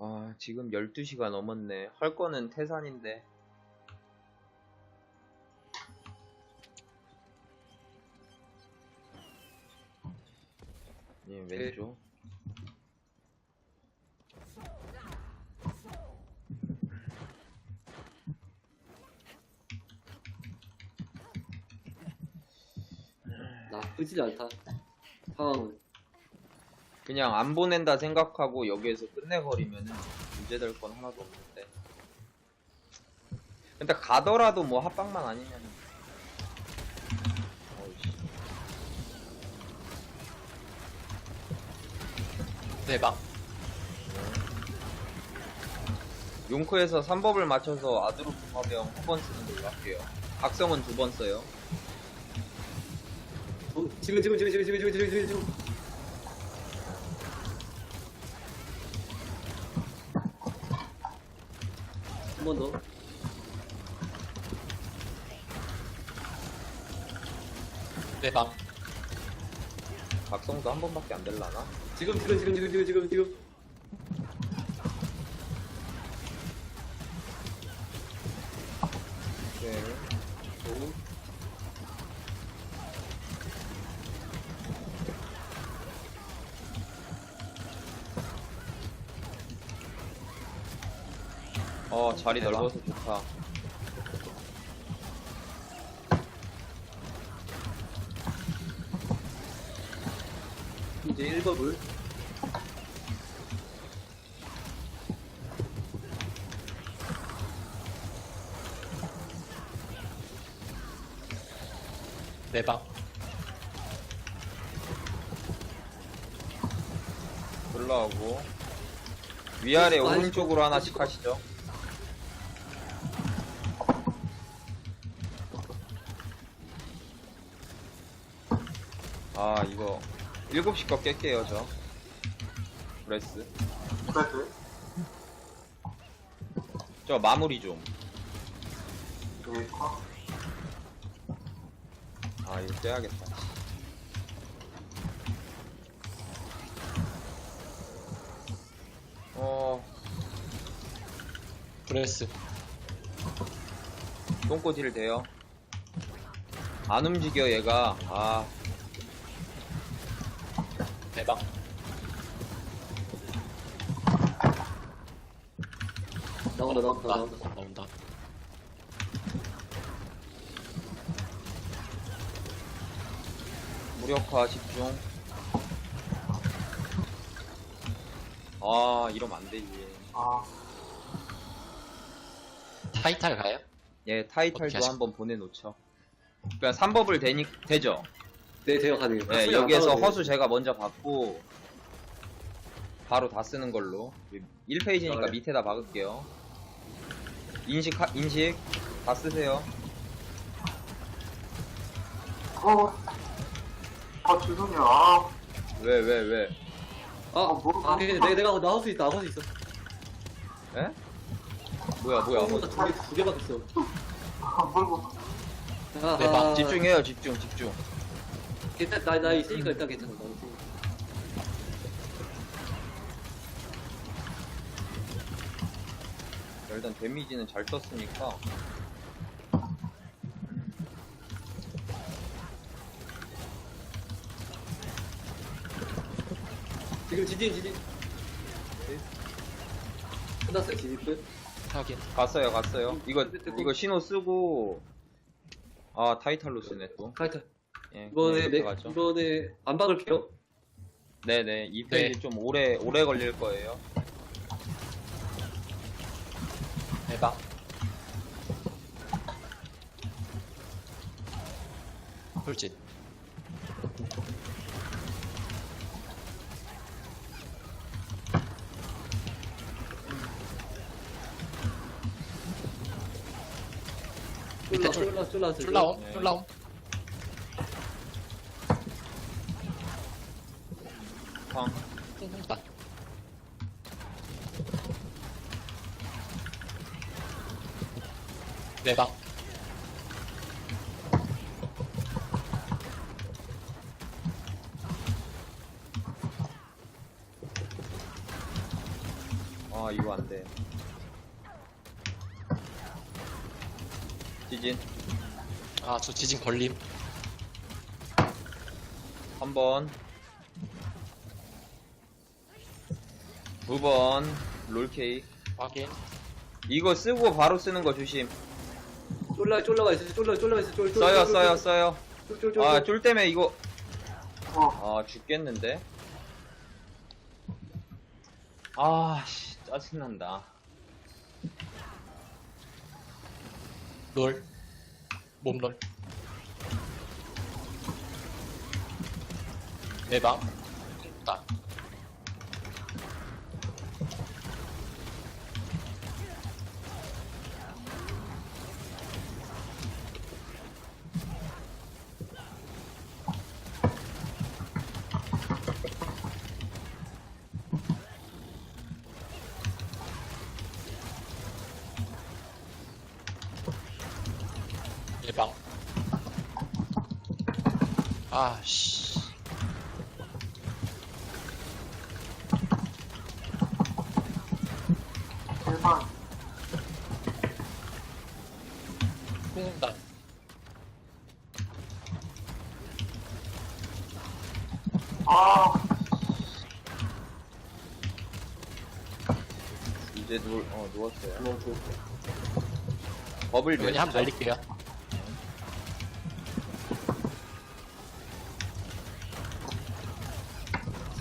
아, 지금 12시가 넘었네. 할 거는 태산인데. 예, 왼쪽. 나쁘지 않다. 상황은. 그냥 안 보낸다 생각하고 여기에서 끝내버리면은 문제될 건 하나도 없는데. 근데 가더라도 뭐 합방만 아니면. 어이씨. 대박. 용크에서 3법을 맞춰서 아드로프 파병 한번 쓰는 걸로 할게요. 각성은 두 번 써요. 어, 지금, 지금, 지금, 지금, 지금, 지금, 지금, 지금, 번 더. 대박. 각성도 한 번밖에 안 될라나? 지금, 지금, 지금, 지금, 지금, 지금, 지금. 어, 자리 대박. 넓어서 좋다. 이제 1법을. 대박. 올라오고. 위아래 많이 오른쪽으로 하나씩. 하시죠. 아, 이거. 7시 거 깰게요, 저. 브레스. 브레드 저 마무리 좀. 메이커 아, 이거 떼야겠다. 어, 브레스. 똥꼬질 돼요. 안 움직여, 얘가. 아, 대박. 나온다, 나온다, 나, 나온다. 나온다. 무력화 집중. 아, 이러면 안 되지. 아 타이탈 가요? 예, 어떻게 타이탈도 하실- 한번 보내놓죠. 그니까 3법을 되니, 되죠? 네, 대역 가능해요. 안 여기에서 허수 제가 먼저 받고, 바로 다 쓰는 걸로. 1페이지니까 네. 밑에다 박을게요. 인식, 하- 인식, 다 쓰세요. 어. 아 죄송해요 아 왜, 왜, 왜? 아, 뭐- 아, 그래, 내가, 내가 나올 수 있다, 나올 수 있어. 에? 뭐야, 뭐야. 뭐, 두 개, 두 개밖에 없어. 아, 뭘고 아, 대박. 아, 집중해요, 집중, 집중. 일단, 나, 나 있으니까 일단 괜찮아. 나 있으니까. 일단 데미지는 잘 떴으니까. 지금 지진, 지진. 네. 끝났어요, 지진 끝. 확인. 갔어요, 갔어요. 이거, 이거 신호 쓰고, 아, 타이탈로 쓰네, 또. 카이탈. 예, 이번에, 네, 가죠. 이번에 안 박을게요. 네네, 이 페이지 네. 좀 오래, 오래 걸릴 거예요. 대박. 돌진. 밑에 줄. 쫄라, 쫄라, 쫄라. 쫄라옴. 네. 쫄라옴. 지진. 아, 저 지진 걸림. 한 번. 두 번. 롤케이크. 확인. 이거 쓰고 바로 쓰는 거 조심. 쫄라 쫄라가 있어. 쫄라 쫄라가 있어. 쫄 쫄, 써요 쫄, 써요 쫄, 써요. 쫄, 쫄, 쫄, 아 쫄. 쫄 때문에 이거. 어, 아 죽겠는데? 아씨 짜증난다 롤. 몸롤. 내방. 딱. 예방. 아, 씨. 제발. 쿵단. 아, 이제 누, 어, 누웠어요 어. 버블 이번에 몇 한번 날릴게요.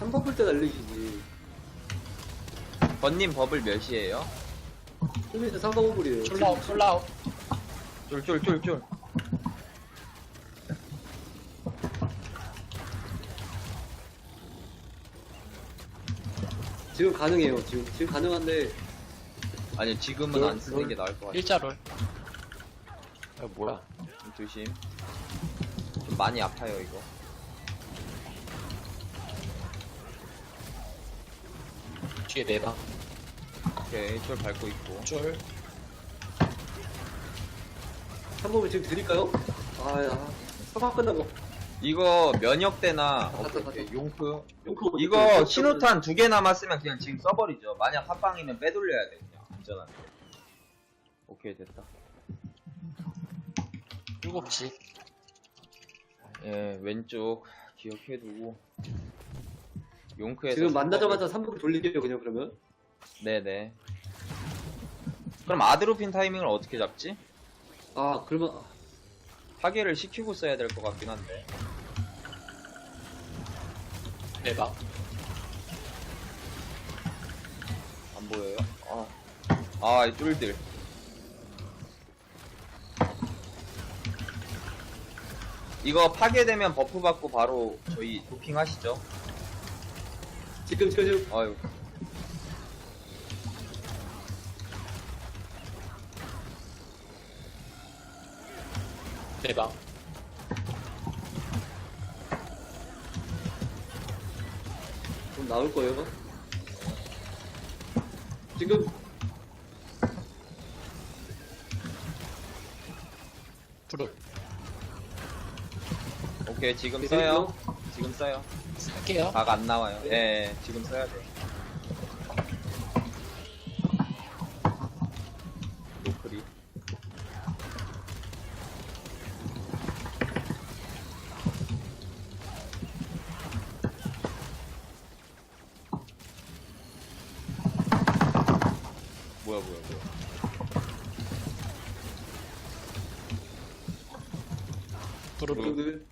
삼번 볼때 날리시지 번님 버블 몇이에요? 쫄리서 3번 볼이에요 쫄라웃, 쫄라웃. 쫄쫄쫄쫄 지금 가능해요 지금 지금 가능한데 아니 지금은 롤, 안 쓰는 롤. 게 나을 것 같아 일자 롤. 아, 뭐야. 조심 좀 많이 아파요 이거 뒤에 내방. 오케이 쫄 밟고 있고. 쫄. 3번 볼 지금 드릴까요? 아야. 서방 끝나고. 이거 면역대나 갔다, 오케이. 용크? 용크 이거 신호탄 두 개 남았으면 그냥 지금 써버리죠. 만약 한 방이면 빼돌려야 돼 그냥. 안전하게. 오케이 됐다. 7시. 예 왼쪽 기억해두고 용크에서 지금 삼 만나자마자 3번 돌릴게요 그냥 그러면 네네 그럼 아드로핀 타이밍을 어떻게 잡지? 아 그러면 파괴를 시키고 써야 될 것 같긴 한데 내방. 안 보여요? 아, 아, 이 쫄들. 이거 파괴되면 버프 받고 바로 저희 도핑 하시죠. 지금 지금 지금 아유. 내방. 좀 나올 거예요 지금 프롤. 오케이, 지금 네, 써요. 지금 써요. 쓸게요. 각안 나와요. 예, 예, 지금 써야 돼. 노크리. 뭐야, 뭐야, 뭐야. 프롤. 그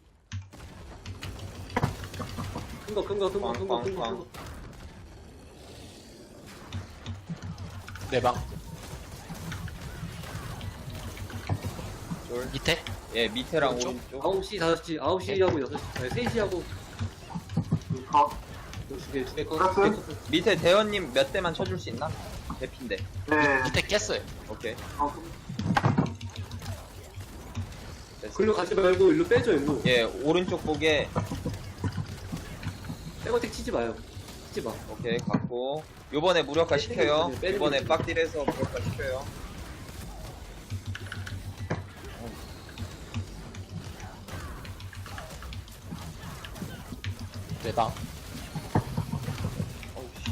큰 거 큰 거 큰 거 큰 거 큰 거 내방. 쫄. 밑에. 예, 밑에랑 오른쪽? 오른쪽. 9시 5시 9시하고 6시 아니 3시하고 이거. 두개 컷. 두개 컷. 밑에 대원님 몇 대만 쳐줄 수 있나? 대핀데. 네. 밑에 깼어요. 오케이. 어, 됐어. 글로 가지 말고 일로 빼죠 일로 예, 오른쪽 보게. 백어택 치지 마요 치지 마 오케이, 갖고. 요번에 무력화 시켜요. 있어요. 빡딜해서 무력화 시켜요. 내방. 어우, 씨.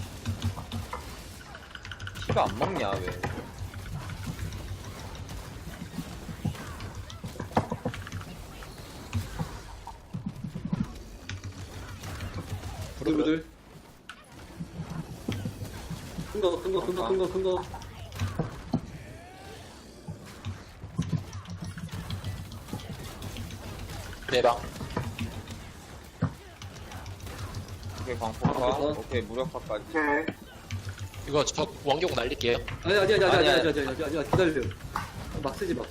피가 안 먹냐 왜? 부들부들. 큰 거, 큰 거, 큰 거, 큰 거, 큰 거. 내방. 오케이. 아, 오케이 무력파까지. 오케이. 이거 저 원격 날릴게요. 아니, 아니, 아니, 아니, 아니, 아니, 아니, 아니, 아니, 아니, 기다려. 막 쓰지 마.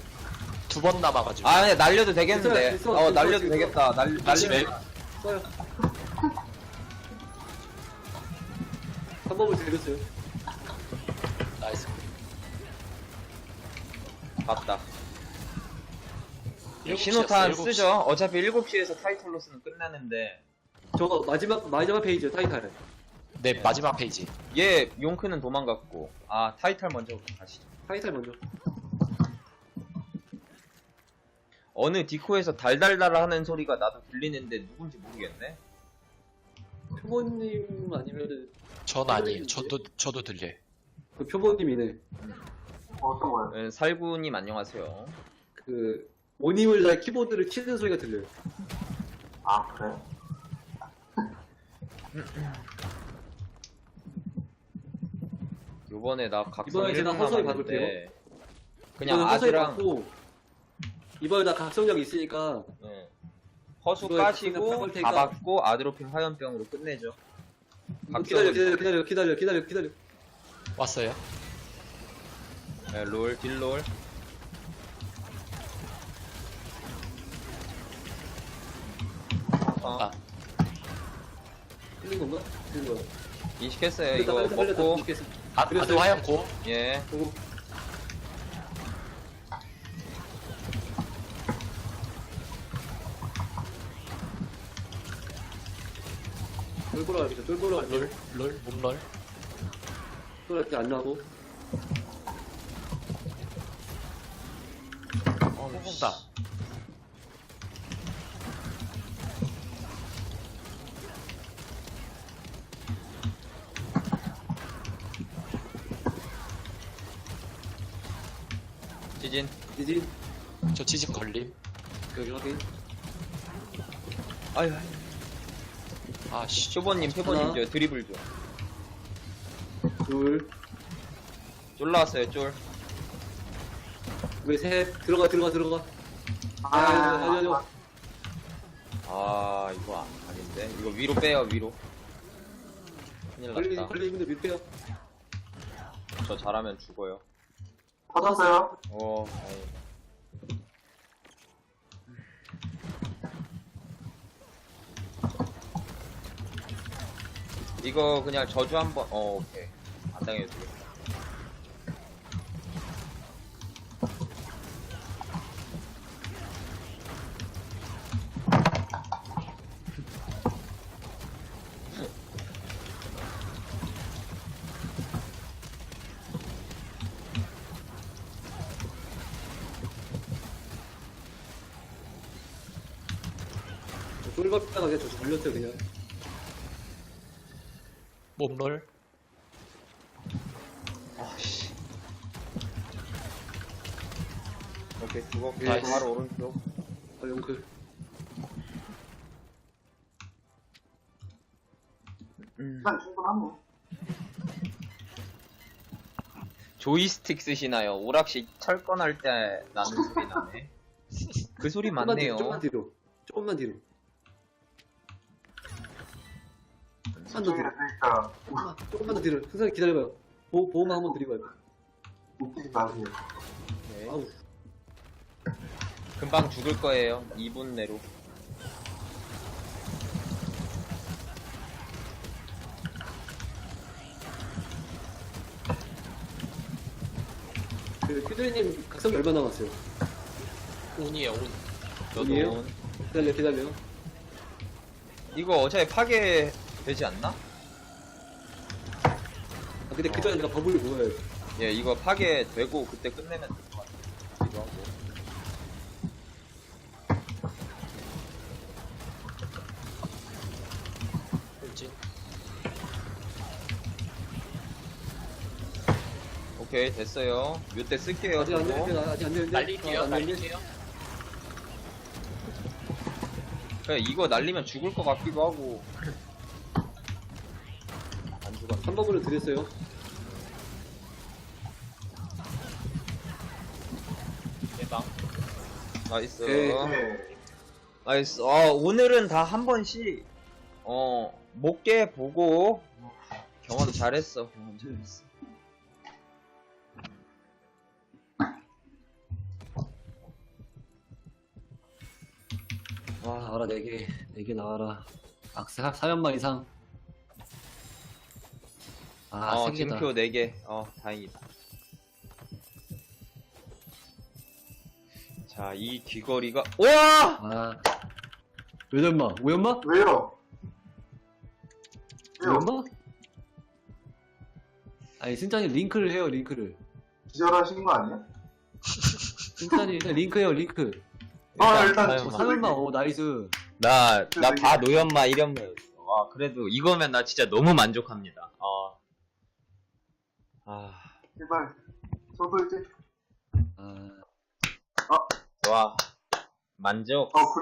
두 번 남아가지고. 아 근데 날려도 되겠는데. 있어, 있어, 어 있어, 날려도 있어. 되겠다. 날 날리면 써요. 한 번을 드렸어요. 나이스. 맞다. 신호탄. 쓰죠. 어차피 7시에서 타이틀로스는 끝나는데 저거 마지막, 마지막 페이지요, 타이탈. 네, 마지막 페이지. 얘 용크는 도망갔고 아 타이탈 먼저 가시죠. 타이탈 먼저. 어느 디코에서 달달달 하는 소리가 나도 들리는데 누군지 모르겠네. 표모님 아니면은, 전 아니에요. 저도, 저도 들려요. 그 표모님이네. 어떤 거요? 네, 살구님 안녕하세요. 그, 모님을 날 키보드를 치는 소리가 들려요. 아, 그래? 요번에 나 각성 이번에 제가 1분 허수아비 남았는데 그냥 허수아비 아드랑 받고, 이번에 나 각성력 있으니까, 네. 허수 까시고 다 테니까. 받고 아드로핀 화염병으로 끝내죠. 뭐 기다려, 기다려, 기다려, 기다려, 기다려, 기다려. 왔어요. 네, 롤, 딜롤. 어, 아, 틀린 건가? 틀린 거야. 인식했어요. 이거. 먹고. 아. 아드 화염 고. 예. 보고. 쫄보라 하겠다, 쫄보라 하겠다. 롤, 롤, 몸롤. 쫄보라 안 나고. 어, 뽑는다. 지진. 이진, 저 지진 걸림. 여기 확인. 아유. 아, 씨. 표본님, 표본님 하나. 저 드리블 좀. 둘, 쫄라왔어요, 쫄. 왜 셋, 들어가, 들어가, 들어가. 아, 아니, 아니, 아니. 아, 이거 아- 아닌데. 이거 위로 빼요, 위로. 큰일 걸리, 났다. 걸리는데 밑에요. 저 잘하면 죽어요. 터졌어요? 어, 다행이 이거 그냥 저주 한번, 어, 오케이. 안 당해도 되겠다. 쫄밥다가 그냥 저 걸렸어요, 그냥. 몸롤. 아씨. 오케이, 그거 나이스. 바로 오른쪽. 아. 음. 시간 충분하네. 조이스틱 쓰시나요? 오락실 철권할 때 나는 소리 나네. 그 소리 조금만 맞네요. 뒤로, 조금만 뒤로. 조금만 뒤로. 한번 더 뒤로. 그러니까, 조금만, 조금만 더 뒤로. 선생님 기다려봐요. 보, 보호만 한번 드리고요. 웃기지 마세요. 네. 아우. 금방 죽을 거예요. 2분 내로. 그, 퀴드리님 각성기 얼마 남았어요? 운이에요, 운. 저도 기다려, 기다려. 이거 어차피 파괴 되지 않나? 아, 근데 그 전에 내가 버블을 모아야 돼. 예, 이거 파괴 되고 그때 끝내면 될 것 같기도 하고. 울진. 오케이 됐어요. 몇대 쓸게요. 아직 안 저거. 되는데, 아직 안 되는데. 날릴게요, 아, 안 되는데. 날릴게요. 그래 이거 날리면 죽을 것 같기도 하고. 안 죽었. 3법을 드렸어요. 대박. 나이스. 네. 나이스. 아 오늘은 다 한 번씩 어 목게 보고 경험 잘했어. 경험 잘했어. 와, 나와라, 4개. 4개 나와라. 악세 4연마 이상. 아, 어 생기다. 징표 4개. 어 다행이다. 자 이 귀걸이가 와! 아. 몇 연마? 5연마? 왜요? 왜요? 5연마? 아니, 승찬이 링크를 해요, 링크를. 기절하신 거 아니야? 승찬이 그냥 링크해요, 링크. 아, 일단 사연마. 저- 3연마, 오, 나이스. 나, 나 다 노연마 1연마였어. 와, 그래도 이거면 나 진짜 너무 만족합니다. 아. 아, 제발. 저도 이제. 아. 와. 만족. 어, 그래?